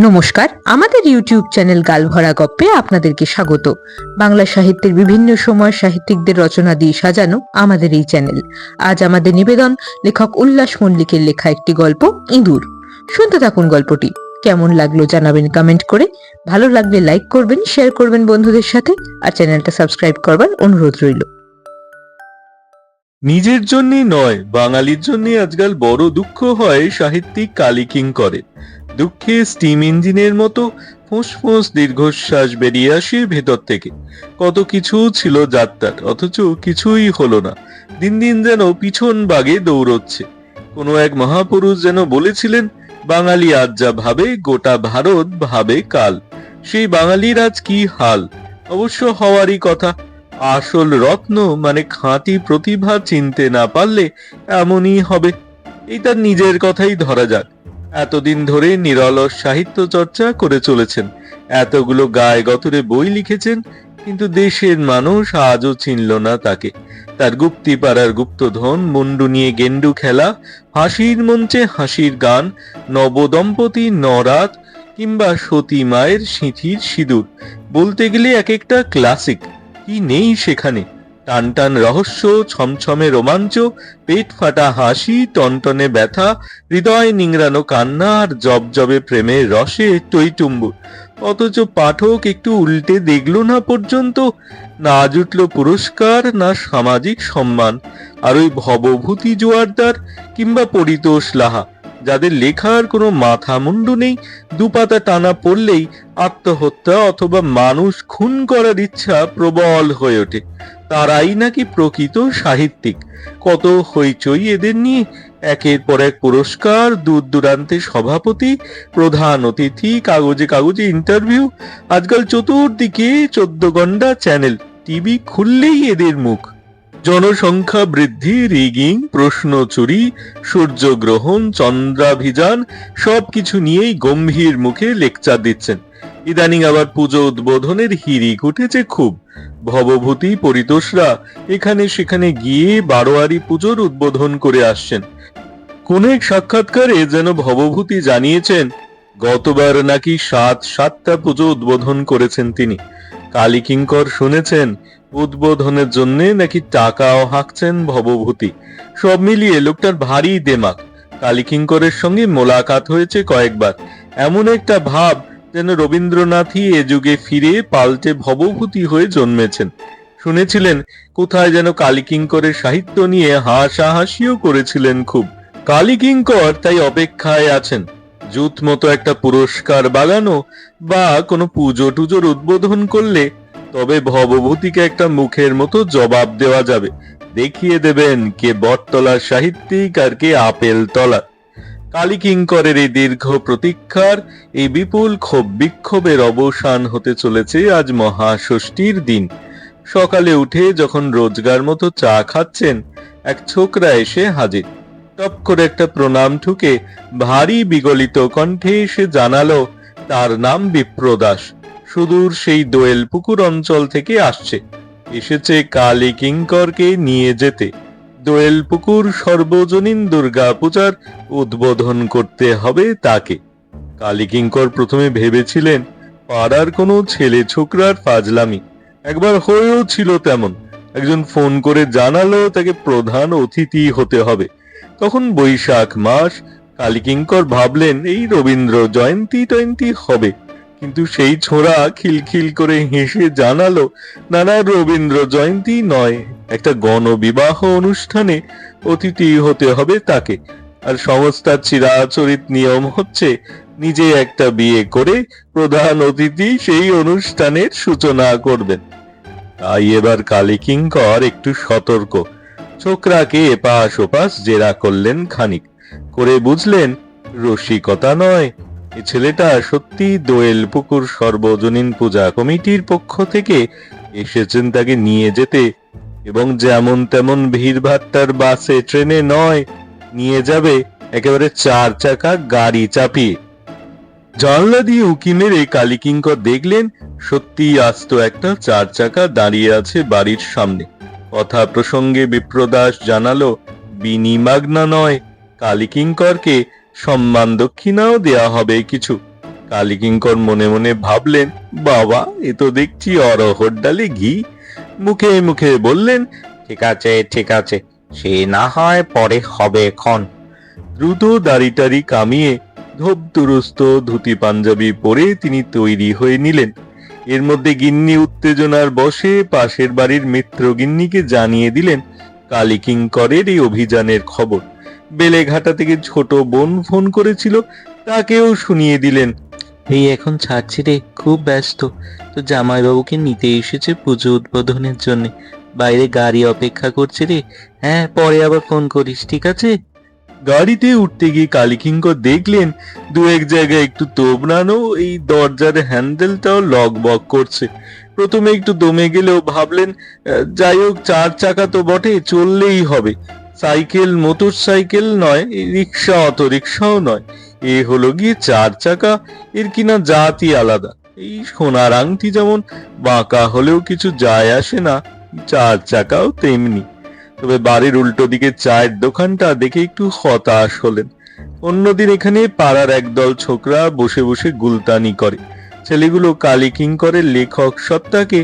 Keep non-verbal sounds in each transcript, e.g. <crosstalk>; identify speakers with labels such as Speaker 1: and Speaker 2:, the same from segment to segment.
Speaker 1: নমস্কার, আমাদের YouTube channel গালভরা গপ্পে আপনাদেরকে স্বাগত। বাংলা সাহিত্যের বিভিন্ন সময় সাহিত্যিকদের রচনা দিয়ে সাজানো আমাদের এই চ্যানেল। আজ আমাদের নিবেদন লেখক উল্লাস মল্লিকের লেখা একটি গল্প, ইঁদুর। শুনতে থাকুন গল্পটি। কেমন লাগল জানাবেন কমেন্ট করে। ভালো লাগলে লাইক করবেন শেয়ার করবেন বন্ধুদের সাথে, আর চ্যানেলটা সাবস্ক্রাইব করবার অনুরোধ রইল।
Speaker 2: নিজের জন্যই নয়, বাঙালির জন্য আজকাল বড় দুঃখ হয় সাহিত্যিক কালিকিং করে। দুঃখে স্টিম ইঞ্জিনের মতো ফুঁসফুঁস দীর্ঘশ্বাস বেরিয়ে আসে ভেতর থেকে। কত কিছু ছিল যাত্রার, অথচ কিছুই হলো না। দিন দিন যেন পিছন বাগে দৌড়চ্ছে। কোনো এক মহাপুরুষ যেন বলেছিলেন, বাঙালি আজ যা ভাবে, গোটা ভারত ভাবে কাল। সেই বাঙালির আজ কি হাল? অবশ্য হওয়ারই কথা। আসল রত্ন মানে খাঁটি প্রতিভা চিনতে না পারলে এমনই হবে। এই তার নিজের কথাই ধরা যাক। এতদিন ধরে নিরলস সাহিত্য চর্চা করে চলেছেন। এতগুলো গায়ে গতরে বই লিখেছেন, কিন্তু দেশের মানুষ আজও চিনল না তাকে। তার গুপ্তি পাড়ার গুপ্তধন, মুন্ডু নিয়ে গেন্ডু খেলা, হাসির মঞ্চে হাসির গান, নবদম্পতি নরাত কিংবা সতী মায়ের সিঁথির সিঁদুর। বলতে গেলে এক একটা ক্লাসিক। কি নেই সেখানে? টান টান রহস্য, ছমছমে রোমাঞ্চ পেট ফাটা হাসি, টনটনে ব্যথা, হৃদয় নিংড়ানো কান্না আর জবজবে প্রেমের রসে টইটুম্বুর অথচ পাঠক একটু উল্টে দেখল না পর্যন্ত, না জুটলো পুরস্কার, না সামাজিক সম্মান। আর ওই ভবভূতি জোয়ারদার কিংবা পরিতোষ লাহা, যাদের লেখার কোনো মাথা মুন্ডু নেই, দুপাতা টানা পড়লেই আত্মহত্যা অথবা মানুষ খুন করার ইচ্ছা প্রবল হয়ে ওঠে। তারাই নাকি প্রকৃত সাহিত্যিক? কত হইচই এদের নিয়ে? একের পর এক পুরস্কার দূর দূরান্তে সভাপতি, প্রধান অতিথি, কাগজে কাগজে ইন্টারভিউ আজকাল চতুর্দিকে চোদ্দ ঘণ্টা চ্যানেল টিভি খুললেই এদের মুখ। জনসংখ্যা বৃদ্ধি রিগিং প্রশ্ন চুরি, সূর্যগ্রহণ, চন্দ্রাভিযান, সবকিছু নিয়েই গম্ভীর মুখে লেকচার দিচ্ছেন। ইদানিং আবার পুজো উদ্বোধনের হিরিক উঠেছে খুব। ভবভূতি পরিতোষরা এখানে সেখানে গিয়ে বারোয়ারি পুজোর উদ্বোধন করে আসছেন। কোন এক সাক্ষাৎকারে যেন ভবভূতি জানিয়েছেন, গতবার নাকি সাত সাতটা পুজো উদ্বোধন করেছেন তিনি। কালী কিঙ্কর শুনেছেন, উদ্বোধনের জন্য নাকি টাকাও হাঁকছেন ভবভূতি। সব মিলিয়ে লোকটার ভারী দেমাক। কালী কিঙ্করের সঙ্গে মোলাকাত হয়েছে কয়েকবার। এমন একটা ভাব যেন রবীন্দ্রনাথই এ যুগে ফিরে পাল্টে ভবভূতি হয়ে জন্মেছেন। শুনেছিলেন, কোথায় যেন কালীকিঙ্করের সাহিত্য নিয়ে হাসাহাসিও করেছিলেন খুব। কালীকিঙ্কর তাই অপেক্ষায় আছেন। জুত মতো একটা পুরস্কার বাগানো বা কোনো পুজো টুজোর উদ্বোধন করলে তবে ভবভূতিকে একটা মুখের মতো জবাব দেওয়া যাবে। দেখিয়ে দেবেন কে বটতলার সাহিত্যিক আর কে আপেল তলা। কালীকিঙ্করের এই দীর্ঘ প্রতীক্ষার এই বিপুল ক্ষোভ বিক্ষোভের অবসান হতে চলেছে আজ মহাষষ্ঠীর দিন। সকালে উঠে যখন রোজগার মতো চা খাচ্ছেন, এক ছোকরা এসে হাজির। টপ করে একটা প্রণাম ঠুকে ভারী বিগলিত কণ্ঠে এসে জানালো, তার নাম বিপ্রদাস। সুদূর সেই দোয়েল পুকুর অঞ্চল থেকে আসছে। এসেছে কালী কিঙ্করকে নিয়ে যেতে। দোয়েল পুকুর সর্বজনীন দুর্গা পূজার উদ্বোধন করতে হবে তাকে। কালীকিঙ্কর প্রথমে ভেবেছিলেন, পাড়ার কোনো ছেলে ছোকরার ফাজলামি। একবার হয়েও ছিল তেমন। একজন ফোন করে জানালো তাকে প্রধান অতিথি হতে হবে। তখন বৈশাখ মাস, কালীকিঙ্কর ভাবলেন, এই রবীন্দ্র জয়ন্তী টয়ন্তী হবে। কিন্তু সেই ছোড়া খিলখিল করে হেসে জানালো না না রবীন্দ্র জয়ন্তী নয়, একটা গণবিবাহ অনুষ্ঠানে অতিথি হতে হবে তাকে। আর সংস্থার চিরাচরিত নিয়ম হচ্ছে, নিজে একটা বিয়ে করে প্রধান অতিথি সেই অনুষ্ঠানের সূচনা করবেন। তাই এবার কালীকিঙ্কর একটু সতর্ক। ছোকরাকে এপাশ ওপাশ জেরা করলেন খানিক। করে বুঝলেন, রসিকতা নয় এ ছেলেটা সত্যি দোয়েল পুকুর সর্বজনীন পূজা কমিটির পক্ষ থেকে এসেছেন তাকে নিয়ে যেতে এবং যেমন তেমন ভিড় ভাট্টার বাসে, ট্রেনে নয়, নিয়ে যাবে একেবারে চার চাকা গাড়ি চাপিয়ে। জানলা দিয়ে উকি মেরে কালীকিঙ্কর দেখলেন সত্যি আস্ত একটা চার চাকা দাঁড়িয়ে আছে বাড়ির সামনে। কথা প্রসঙ্গে বিপ্রদাস জানালো, বিনিমাগনা নয়, কালীকিঙ্করকে সম্মান দক্ষিণাও দেয়া হবে কিছু। কালীকিঙ্কর মনে মনে ভাবলেন, বাবা, এ তো দেখছি অরহর ডালে ঘি। মুখে মুখে বললেন,
Speaker 3: ঠিক আছে ঠিক আছে, সে না হয় পরে হবে এখন।
Speaker 2: দ্রুত দাড়িটারি কামিয়ে ধোপ দুরস্ত ধুতি পাঞ্জাবি পরে তিনি তৈরি হয়ে নিলেন। এর মধ্যে গিন্নি উত্তেজনার বসে পাশের বাড়ির মিত্র গিন্নিকে জানিয়ে দিলেন কালীকিঙ্করের এই অভিযানের খবর। বেলেঘাটা থেকে ছোট বোন ফোন করেছিল তাকেও শুনিয়ে দিলেন। এই এখন ছাড়ছি রে খুব ব্যস্ত। তো জামাইবাবুকে নিতে এসেছে পুজো উদ্বোধনের জন্য। বাইরে গাড়ি অপেক্ষা করছে রে। হ্যাঁ পরে আবার ফোন করিস ঠিক আছে? গাড়িতে উঠতে গিয়ে কালীকিঙ্কর দেখলেন দু এক জায়গায় একটু তোবড়ানো এই দরজার হ্যান্ডেলটাও লক বক করছে। প্রথমে একটু দমে গেলেও ভাবলেন যাই হোক চার চাকা তো বটে চললেই হবে। সাইকেল মোটর সাইকেল নয় রিক্সা অটো রিক্সাও নয়। এ হলো গিয়ে চার চাকা, এর কিনা জাতি আলাদা। এই সোনার আংটি যেমন বাঁকা হলেও কিছু যায় আসে না, চার চাকাও তেমনি। তবে বাড়ির উল্টো দিকে চায়ের দোকানটা দেখে একটু হতাশ হলেন। অন্যদিন এখানে পাড়ার একদল ছোকরা বসে বসে গুলতানি করে। ছেলেগুলো কালী কিঙ্করের লেখক সত্তাকে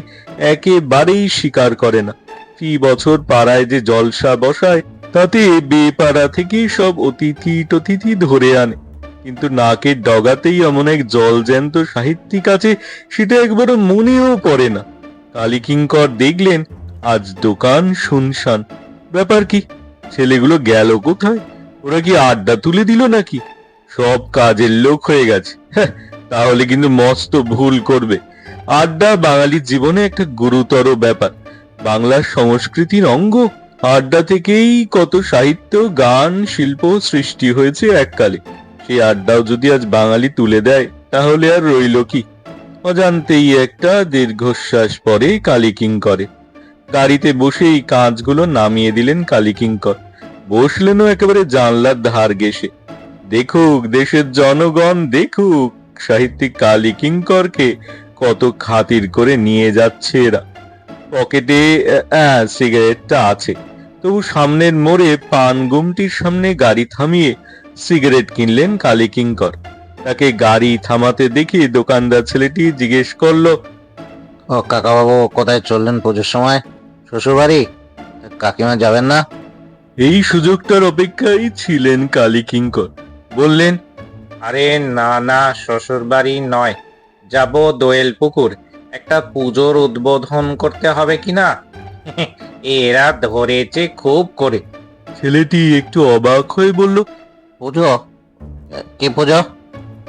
Speaker 2: একেবারেই স্বীকার করে না। ফি বছর পাড়ায় যে জলসা বসায় তাতে বেপাড়া থেকে সব অতিথি টতিথি ধরে আনে। কিন্তু নাকের ডগাতেই এমন এক জলজ্যান্ত সাহিত্যিক আছে সেটা একবারও মনেও পড়ে না। কালীকিঙ্কর দেখলেন আজ দোকান শুনশান। ব্যাপার কি ছেলেগুলো গেল কোথায়? ওরা কি আড্ডা তুলে দিল নাকি? সব কাজের লোক হয়ে গেছে। হ্যাঁ, তাহলে কিন্তু মস্ত ভুল করবে। আড্ডা বাঙালির জীবনে একটা গুরুতর ব্যাপার। বাংলার সংস্কৃতির অঙ্গ আড্ডা থেকেই কত সাহিত্য, গান, শিল্প সৃষ্টি হয়েছে এককালে। সেই আড্ডাও যদি আজ বাঙালি তুলে দেয়, তাহলে আর রইল কি? অজান্তেই একটা দীর্ঘশ্বাস পরে কালিকিং করে গাড়িতে বসেই কাঁচগুলো নামিয়ে দিলেন কালীকিঙ্কর। বসলেনও একেবারে জানলার ধার ঘেসে দেখুক দেশের জনগণ, দেখুক সাহিত্যিক কালীকিঙ্করকে কত খাতির করে নিয়ে যাচ্ছে এরা। পকেটে সিগারেটটা আছে। তবু সামনের মোড়ে পান গুমটির সামনে গাড়ি থামিয়ে সিগারেট কিনলেন কালী কিঙ্কর। তাকে গাড়ি থামাতে দেখে দোকানদার ছেলেটি জিজ্ঞেস করল
Speaker 3: ও কাকাবাবু কোথায় চললেন পুজোর সময়? শ্বশুর বাড়ি কাকিমা যাবেন না?
Speaker 2: এই সুযোগটার অপেক্ষায় ছিলেন কালী কিঙ্কর। বললেন
Speaker 3: আরে না না শ্বশুর বাড়ি নয়। যাব দোয়েল পুকুর। একটা পুজোর উদ্বোধন করতে হবে কি না এরা ধরেছে খুব করে।
Speaker 2: ছেলেটি একটু অবাক হয়ে বলল
Speaker 3: পুজো? কি পুজো?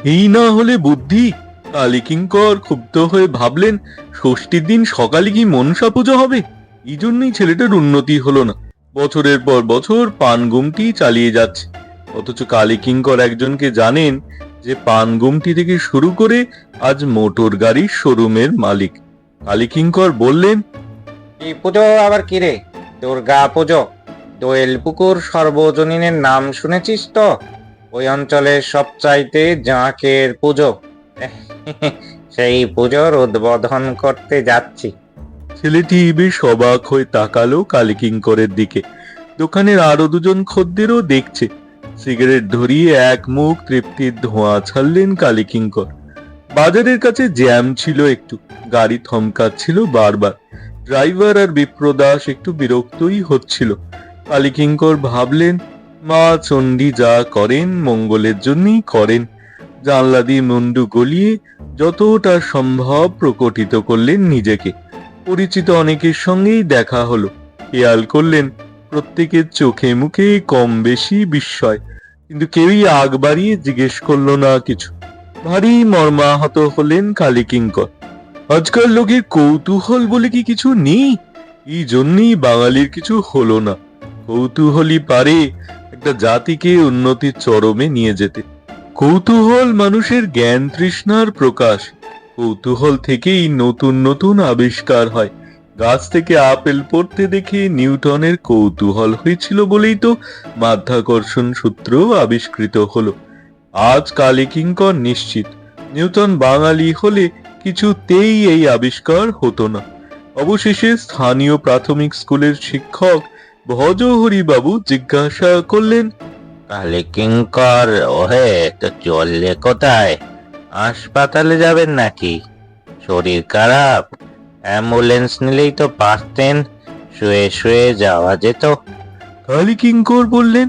Speaker 2: এই না হলে বুদ্ধি। কালী কিঙ্কর ক্ষুব্ধ হয়ে ভাবলেন ষষ্ঠীর দিন সকালে কি মনসা পুজো হবে? এই জন্যই ছেলেটার উন্নতি হলো না। বছরের পর বছর পান গুমটি চালিয়ে যাচ্ছে। অথচ কালী কিঙ্কর একজনকে জানেন যে পান গুমটি থেকে শুরু করে আজ মোটর গাড়ির শোরুমের মালিক। কালী কিঙ্কর বললেন
Speaker 3: কি পুজো আবার কি রে? দুর্গা পুজো। দোয়েল পুকুর সর্বজনীনের নাম শুনেছিস তো? ওই অঞ্চলের সবচাইতে জাঁকের পুজো। সেই পুজোর উদ্বোধন করতে যাচ্ছি।
Speaker 2: ছেলেটি বেশ অবাক হয়ে তাকালো কালীকিঙ্করের দিকে। দোকানের আরও দুজন খদ্দেরও দেখছে। সিগারেট ধরিয়ে এক মুখ তৃপ্তির ধোঁয়া ছাড়লেন কালীকিঙ্কর। বাজারের কাছে জ্যাম ছিল একটু। গাড়ি থমকাচ্ছিল বারবার। ড্রাইভার আর বিপ্রদাস একটু বিরক্তই হচ্ছিল। কালীকিঙ্কর ভাবলেন, মা চণ্ডী যা করেন, মঙ্গলের জন্যই করেন। জানলা দিয়ে মুন্ডু গলিয়ে যতটা সম্ভব প্রকটিত করলেন নিজেকে। পরিচিত অনেকের সঙ্গেই দেখা হলো। খেয়াল করলেন, প্রত্যেকের চোখে মুখে কম বেশি বিস্ময়। কিন্তু কেউই আগ বাড়িয়ে জিজ্ঞেস করল না কিছু। ভারী মর্মাহত হলেন কালীকিঙ্কর। আজকাল লোকের কৌতূহল বলে কি কিছু নেই? এই জন্যই বাঙালির কিছু হলো না। কৌতূহলই পারে একটা জাতিকে উন্নতির চরমে নিয়ে যেতে। কৌতূহল মানুষের জ্ঞান তৃষ্ণার প্রকাশ। কৌতূহল থেকেই নতুন নতুন আবিষ্কার হয়। গাছ থেকে আপেল পড়তে দেখে নিউটনের কৌতূহল হয়েছিল বলেই তো মাধ্যাকর্ষণ সূত্র আবিষ্কৃত হলো। আজ কালীকিঙ্কর নিশ্চিত। নিউটন বাঙালি হলে কিছুতেই এই আবিষ্কার হতো না। অবশেষে স্থানীয় প্রাথমিক স্কুলের শিক্ষক ভজহরি বাবু জিজ্ঞাসা করলেন
Speaker 3: তাহলে কিঙ্কর ওহে তো চললে কোথায়? হাসপাতালে যাবেন নাকি? শরীর খারাপ? অ্যাম্বুলেন্স নিলেই তো পারতেন শুয়ে শুয়ে যাওয়া যেত।
Speaker 2: কালী কিঙ্কর বললেন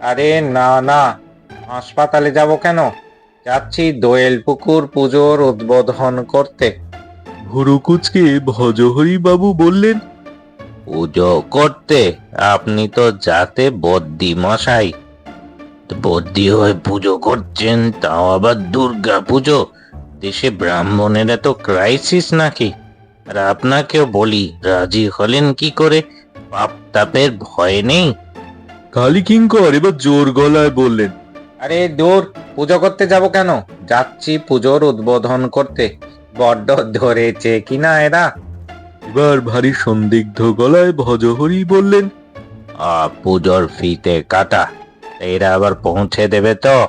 Speaker 3: আরে না না হাসপাতালে যাব কেন? যাচ্ছি দোয়েল পুকুর পুজোর উদ্বোধন করতে।
Speaker 2: ভুরুকুচকে ভজহরি বাবু বললেন
Speaker 3: পুজো করতে? আপনি তো যাতে বদ্যি মশাই। তো বদ্যি হয়ে পুজো করছেন তাও আবার দুর্গা পুজো? দেশে ব্রাহ্মণের এত ক্রাইসিস নাকি? আর আপনাকেও বলি রাজি হলেন কি করে? পাপ তাপের ভয় নেই।
Speaker 2: কালী কিঙ্কর এবার জোর গলায় বললেন
Speaker 3: আরে দূর পুজো করতে যাব কেন? যাচ্ছি পুজোর উদ্বোধন করতে। বড্ড ধরেছে কিনা এরা?
Speaker 2: এবার ভারী সন্দিগ্ধ গলায় ভজহরি বললেন
Speaker 3: আ পুজোর ফিতে কাটা। এরা আবার পৌঁছে দেবে তো।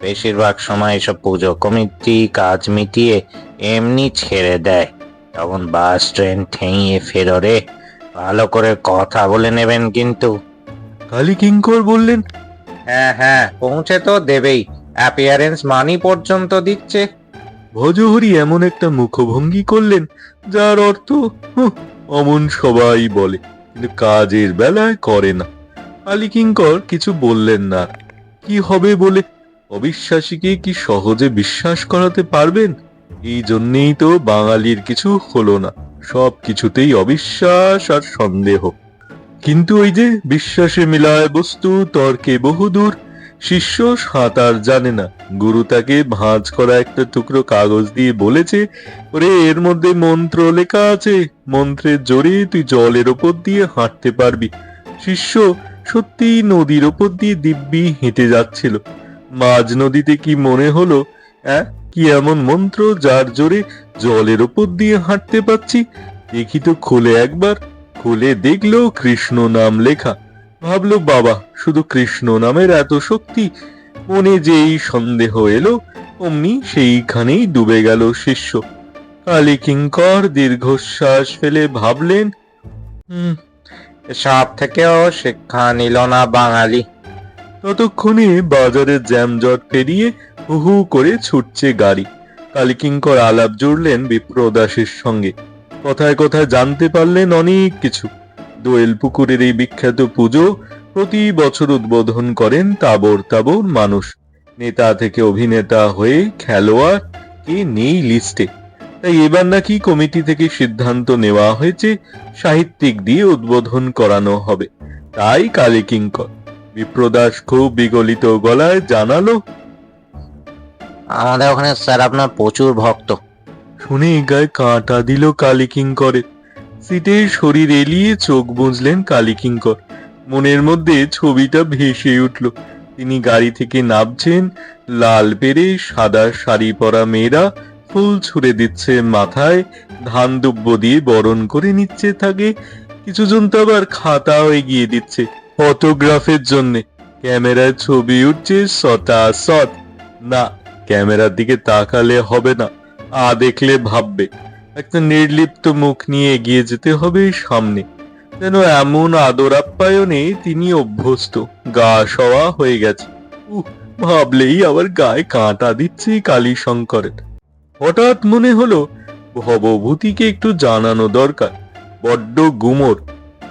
Speaker 3: বেশিরভাগ সময় এসব পুজো কমিটি কাজ মিটিয়ে এমনি ছেড়ে দেয়। তখন বাস ট্রেন ঠেঙিয়ে ফেররে। ভালো করে কথা বলে নেবেন কিন্তু।
Speaker 2: কালী কিঙ্কর বললেন
Speaker 3: হ্যাঁ হ্যাঁ পৌঁছে তো দেবেই। অ্যাপিয়ারেন্স মানি পর্যন্ত দিচ্ছে।
Speaker 2: ভজহরি এমন একটা মুখভঙ্গি করলেন যার অর্থ "হুঁ, অমন সবাই বলে কিন্তু কাজের বেলায় করে না। আলী কিঙ্কর কিছু বললেন না। কি হবে বলে? অবিশ্বাসীকে কি সহজে বিশ্বাস করাতে পারবেন? এই জন্যেই তো বাঙালির কিছু হলো না। সব কিছুতেই অবিশ্বাস আর সন্দেহ। কিন্তু ওই যে বিশ্বাসে মিলায় বস্তু, তর্কে বহুদূর। শিষ্য সাঁতার জানে না। গুরু তাকে ভাঁজ করা একটা টুকরো কাগজ দিয়ে বলেছে, ওরে, এর মধ্যে মন্ত্র লেখা আছে। মন্ত্রের জোরে তুই জলের ওপর দিয়ে হাঁটতে পারবি। শিষ্য সত্যি নদীর ওপর দিয়ে দিব্যি হেঁটে যাচ্ছিল। মাঝ নদীতে কি মনে হলো হ্যাঁ কি এমন মন্ত্র যার জোরে জলের ওপর দিয়ে হাঁটতে পাচ্ছি দেখি তো খুলে একবার। খুলে দেখল কৃষ্ণ নাম লেখা। ভাবলো, বাবা, শুধু কৃষ্ণ নামের এত শক্তি, মনে যেই সন্দেহ এলো, অমনি সেইখানেই ডুবে গেল শিষ্য। কালী কিঙ্কর দীর্ঘশ্বাস ফেলে ভাবলেন হুম
Speaker 3: সব থেকেও শিক্ষা নিল না বাঙালি।
Speaker 2: ততক্ষণে বাজারে জ্যামজট পেরিয়ে হু হু করে ছুটছে গাড়ি। কালীকিঙ্কর আলাপ জুড়লেন বিপ্রদাসের সঙ্গে। কথায় কথায় জানতে পারলেন অনেক কিছু। দোয়েল পুকুরের এই বিখ্যাত পুজো প্রতি বছর উদ্বোধন করেন তাবর তাবর মানুষ। নেতা থেকে অভিনেতা হয়ে খেলোয়াড় কে নেই লিস্টে তাই এবার নাকি কমিটি থেকে সিদ্ধান্ত নেওয়া হয়েছে, সাহিত্যিক দিয়ে উদ্বোধন করানো হবে। তাই কালীকিঙ্কর বিপ্রদাস খুব বিগলিত গলায় জানালো,
Speaker 3: আমাদের ওখানে স্যার আপনার প্রচুর ভক্ত।
Speaker 2: শুনে গায়ে কাঁটা দিল কালীকিঙ্করের সিটে শরীর এলিয়ে চোখ বুঝলেন কালীকিঙ্কর। মনের মধ্যে ছবিটা ভেসে উঠল। তিনি গাড়ি থেকে নামছেন, লাল পেরে সাদা শাড়ি পরা মেয়েরা ফুল ছুঁড়ে দিচ্ছে মাথায়, ধান দুব্য দিয়ে বরণ করে নিচ্ছে তাকে। কিছুজন তো আবার খাতাও এগিয়ে দিচ্ছে ফটোগ্রাফের জন্যে। ক্যামেরায় ছবি উঠছে সটা সট না, ক্যামেরার দিকে তাকালে হবে না। আ দেখলে ভাববে। একটা নির্লিপ্ত মুখ নিয়ে এগিয়ে যেতে হবে সামনে। যেন এমন আদর আপ্যায়নে তিনি অভ্যস্ত। গা সওয়া হয়ে গেছে। উহ, ভাবলেই আবার গায়ে কাঁটা দিচ্ছে কালী শঙ্করের হঠাৎ মনে হলো, ভবভূতিকে একটু জানানো দরকার। বড্ড গুমর।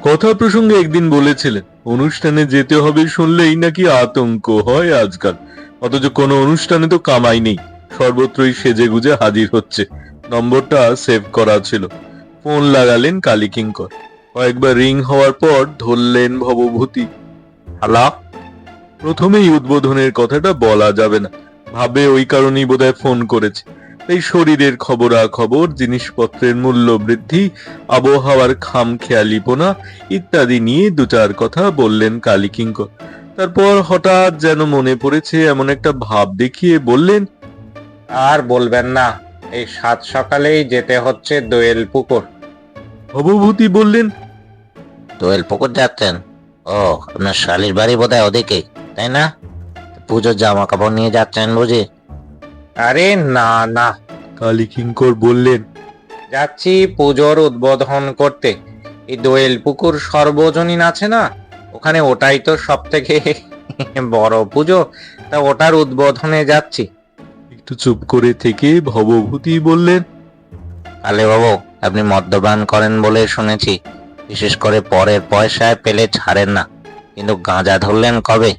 Speaker 2: কথা প্রসঙ্গে একদিন বলেছিলেন, অনুষ্ঠানে যেতে হবে শুনলেই নাকি আতঙ্ক হয় আজকাল। অথচ কোনো অনুষ্ঠানে তো কামাই নেই। সর্বত্রই সেজে গুজে হাজির হচ্ছে। নম্বরটা সেভ করা ছিল। ফোন লাগালেন কালীকিঙ্কর। কয়েকবার রিং হওয়ার পর ধরলেন ভবভূতি।
Speaker 3: হ্যালো
Speaker 2: প্রথমেই উদ্বোধনের কথাটা বলা যাবে না। ভাবে ওই কারণেই বোধহয় ফোন করেছে। এই শরীরের খবরাখবর, জিনিসপত্রের মূল্য বৃদ্ধি, আবহাওয়ার খাম খেয়ালিপনা ইত্যাদি নিয়ে দু চার কথা বললেন কালীকিঙ্কর। তারপর হঠাৎ যেন মনে পড়েছে, এমন একটা ভাব দেখিয়ে বললেন
Speaker 3: আর বলবেন না এই সাত সকালেই যেতে হচ্ছে দোয়েল পুকুর।
Speaker 2: ভবভূতি বললেন।
Speaker 3: দোয়েল পুকুর যাচ্ছেন? ও আপনার শালির বাড়ি বোধ হয় ওদিকে তাই না? পুজোর জামা কাপড় নিয়ে যাচ্ছেন বুঝি? আরে না না।
Speaker 2: কালী কিঙ্কর বললেন।
Speaker 3: যাচ্ছি পুজোর উদ্বোধন করতে। এই দোয়েল পুকুর সর্বজনীন আছে না? ওখানে ওটাই তো সব থেকে বড় পুজো। তা ওটার উদ্বোধনে যাচ্ছি।
Speaker 2: একটু চুপ করে থেকে ভবভূতি বললেন
Speaker 3: আলে বাবু আপনি মদ্যপান করেন বলে শুনেছি। বিশেষ করে পরের পয়সায় পেলে ছাড়েন না। কিন্তু গাঁজা ধরলেন কবে?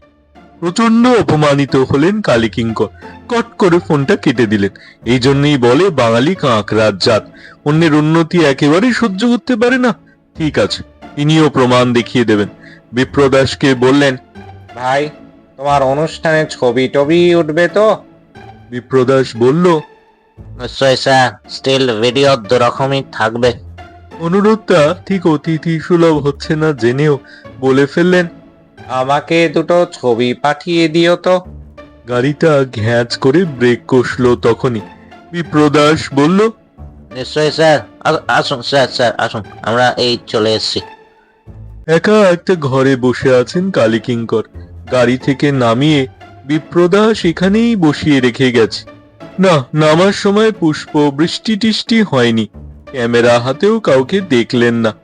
Speaker 2: প্রচণ্ড অপমানিত হলেন কালীকিঙ্কর। কট করে ফোনটা কেটে দিলেন। এই জন্যই বলে বাঙালি কাঁকড়ার জাত। অন্যের উন্নতি একেবারেই সহ্য করতে পারে না। ঠিক আছে তিনিও প্রমাণ দেখিয়ে দেবেন। বিপ্রদাসকে বললেন
Speaker 3: ভাই তোমার অনুষ্ঠানে ছবি টবি উঠবে তো?
Speaker 2: বিপ্রদাস বলল
Speaker 3: নিশ্চয় স্যার। স্টিল ভিডিও দু রকমই থাকবে।
Speaker 2: অনুরোধটা ঠিক অতিথি সুলভ হচ্ছে না জেনেও বলে ফেললেন
Speaker 3: আমাকে দুটো ছবি পাঠিয়ে দিও তো।
Speaker 2: গাড়িটা ঘ্যাঁচ করে ব্রেক কষলো তখনই। বিপ্রদাস বলল
Speaker 3: নিশ্চয় স্যার। আসুন স্যার স্যার আসুন। আমরা এই চলে এসেছি।
Speaker 2: একা একটা ঘরে বসে আছেন কালীকিঙ্কর। গাড়ি থেকে নামিয়ে বিপ্রদাস সেখানেই বসিয়ে রেখে গেছে। না, নামার সময় পুষ্প বৃষ্টি টিষ্টি হয়নি। ক্যামেরা হাতেও কাউকে দেখলেন না।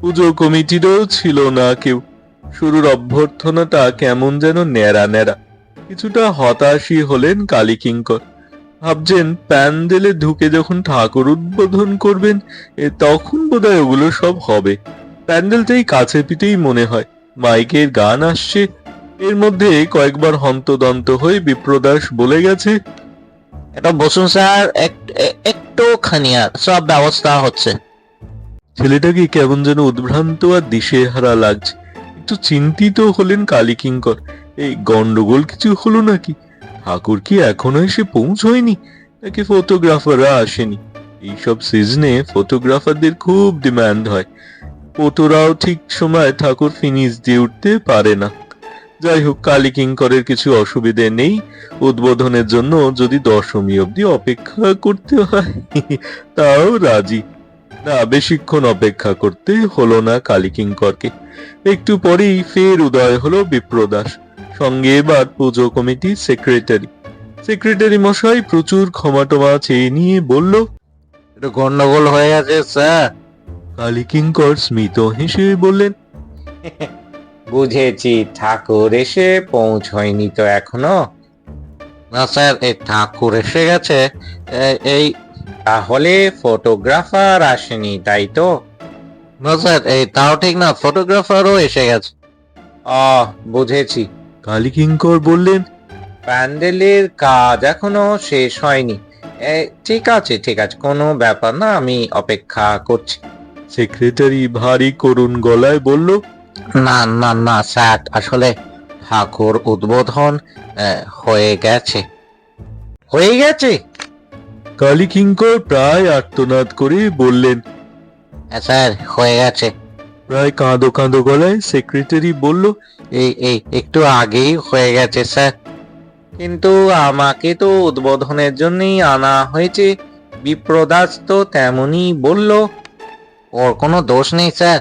Speaker 2: পুজো কমিটিরও ছিল না কেউ। শুরুর অভ্যর্থনাটা কেমন যেন ন্যাড়া ন্যাড়া। কিছুটা হতাশই হলেন কালীকিঙ্কর। ভাবছেন প্যান্ডেলে ঢুকে যখন ঠাকুর উদ্বোধন করবেন, এ তখন বোধহয় ওগুলো সব হবে। প্যান্ডেলটাই কাছে পিঠেই মনে হয়। মাইকের গান আসছে এর মধ্যে কয়েকবার হন্তদন্ত হয়ে বিপ্রদাস বলে গেছে
Speaker 3: এটা বসুন স্যার এক- এ- একটুখানি আর সব ব্যবস্থা হচ্ছে।
Speaker 2: ছেলেটাকে কেমন যেন উদ্ভ্রান্ত আর দিশেহারা লাগছে। একটু চিন্তিত হলেন কালীকিঙ্কর। এই গন্ডগোল কিছু হলো নাকি? ঠাকুর কি এখনও এসে পৌঁছয়নি? নাকি ফটোগ্রাফাররা আসেনি? এইসব সিজনে ফটোগ্রাফারদের খুব ডিমান্ড হয়। ফটোরাও ঠিক সময় ঠাকুর ফিনিশ দিয়ে উঠতে পারে না। যাই হোক কালীকিঙ্করের কিছু অসুবিধে নেই। উদ্বোধনের জন্য যদি দশমী অবধি অপেক্ষা করতে হয় <laughs> তাও রাজি। না বেশিক্ষণ অপেক্ষা করতে হলো না কালীকিঙ্করকে একটু পরেই ফের উদয় হলো বিপ্রদাস। সঙ্গে এবার পুজো কমিটির সেক্রেটারি সেক্রেটারি মশাই প্রচুর ক্ষমাটমা চেয়ে নিয়ে বলল
Speaker 3: একটু গন্ডগোল হয়ে আছে স্যার।
Speaker 2: কালীকিঙ্কর স্মিত হেসে বললেন <laughs>
Speaker 3: বুঝেছি ঠাকুর এসে পৌঁছয়নি তো এখনও। না স্যার এই ঠাকুর এসে গেছে। এই তাহলে ফটোগ্রাফার আসেনি তাই তো? না স্যার এই তাও ঠিক না ফটোগ্রাফারও এসে গেছে। ও বুঝেছি।
Speaker 2: কালীকিঙ্কর বললেন
Speaker 3: প্যান্ডেলের কাজ এখনও শেষ হয়নি। এ, ঠিক আছে ঠিক আছে কোনো ব্যাপার না আমি অপেক্ষা করছি।
Speaker 2: সেক্রেটারি ভারী করুণ গলায় বলল
Speaker 3: না না না স্যার আসলে ঠাকুর উদ্বোধন হয়ে গেছে। হয়ে গেছে?
Speaker 2: কালীকিঙ্কর প্রায় আর্তনাদ করে বললেন
Speaker 3: স্যার হয়ে গেছে।
Speaker 2: প্রায় কাঁদো কাঁদো গলায় সেক্রেটারি বলল
Speaker 3: এই এই একটু আগেই হয়ে গেছে স্যার। কিন্তু আমাকে তো উদ্বোধনের জন্যই আনা হয়েছে বিপ্রদাস তো তেমনই বলল ওর কোনো দোষ নেই স্যার।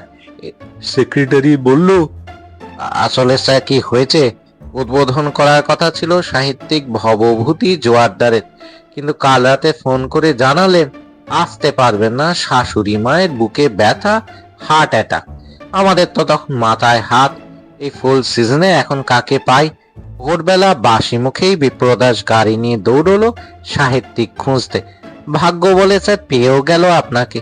Speaker 2: সেক্রেটারি বলল,
Speaker 3: আসলে স্যার, কি হয়েছে? উদ্বোধন করার কথা ছিল সাহিত্যিক ভবভূতি জোয়ারদারের। কিন্তু কাল রাতে ফোন করে জানালেন, আসতে পারবেন না শাশুড়ি মায়ের বুকে ব্যথা হার্ট অ্যাটাক আমাদের তো তখন মাথায় হাত, এই ফুল সিজনে এখন কাকে পাই? ভোরবেলা বাসি মুখেই বিপ্রদাস গাড়ি নিয়ে দৌড়লো সাহিত্যিক খুঁজতে। ভাগ্য বলে স্যার পেয়েও গেল আপনাকে।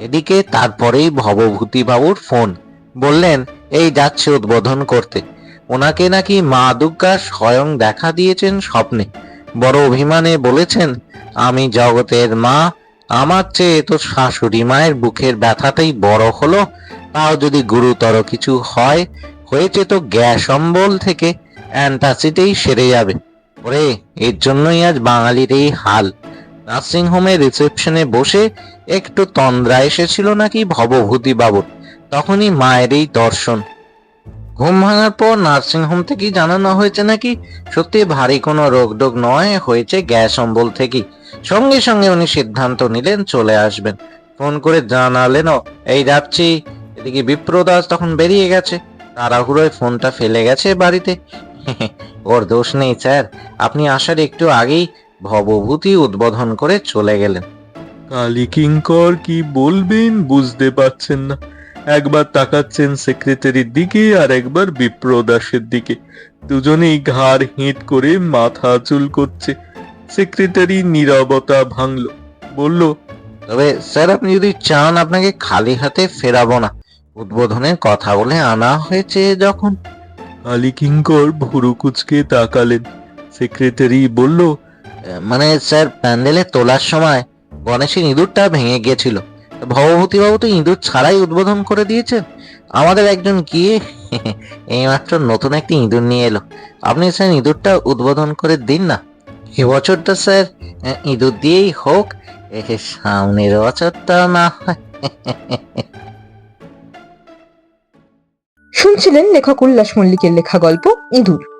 Speaker 3: এদিকে তারপরেই ভবভূতি বাবুর ফোন। বললেন, এই যাচ্ছে উদ্বোধন করতে। ওনাকে নাকি মা দুর্গা স্বয়ং দেখা দিয়েছেন স্বপ্নে। বড় অভিমানে বলেছেন, আমি জগতের মা, আমার চেয়ে তো শাশুড়ি মায়ের বুকের ব্যথাটাই বড় হলো। তাও যদি গুরুতর কিছু হয়, হয়েছে তো গ্যাস অম্বল থেকে, অ্যান্টাসিডেই সেরে যাবে। ওরে, এর জন্যই আজ বাঙালির এই হাল। নার্সিং হোমের রিসেপশনে বসে একটু তন্দ্রা এসেছিল নাকি ভবভূতি বাবুর। তখনই মায়ের এই দর্শন। ঘুম ভাঙার পর নার্সিং হোম থেকেই জানানো হয়েছে নাকি সত্যি ভারী কোনো রোগ ডোগ নয়, হয়েছে গ্যাস অম্বল থেকেই। সঙ্গে সঙ্গে উনি সিদ্ধান্ত নিলেন, চলে আসবেন। ফোন করে জানালেনও এই যাচ্ছি। এদিকে বিপ্রদাস তখন বেরিয়ে গেছে। তাড়াহুড়োয় ফোনটা ফেলে গেছে বাড়িতে। ওর দোষ নেই, স্যার। আপনি আসার একটু আগেই ভবভূতি উদ্বোধন করে চলে গেলেন।
Speaker 2: কালীকিঙ্কর কি বলবেন বুঝতে পারছেন না। একবার তাকাচ্ছেন সেক্রেটারির দিকে আর একবার বিপ্রদাসের দিকে। দুজনেই ঘাড় হেঁট করে মাথা চুল করছে। সেক্রেটারি নীরবতা ভাঙল। বলল
Speaker 3: তবে স্যার আপনি যদি চান আপনাকে খালি হাতে ফেরাবো না। উদ্বোধনের কথা বলে আনা হয়েছে যখন।
Speaker 2: আলী কিঙ্কর ভুরু কুচকে তাকালেন। সেক্রেটারি বলল
Speaker 3: মানে স্যার, প্যান্ডেলে তোলার সময় গণেশের ইঁদুরটা ভেঙে গিয়েছিল। ভবভূতি বাবু তো ইঁদুর ছাড়াই উদ্বোধন করে দিয়েছেন। আমাদের একজন গিয়ে <laughs> এইমাত্র নতুন একটি ইঁদুর নিয়ে এলো। আপনি স্যার, ইঁদুরটা উদ্বোধন করে দিন না। এবছরটা স্যার ইঁদুর দিয়েই হোক সামনের বছরটা না হয়।
Speaker 1: শুনছিলেন লেখক উল্লাস মল্লিকের লেখা গল্প, ইঁদুর।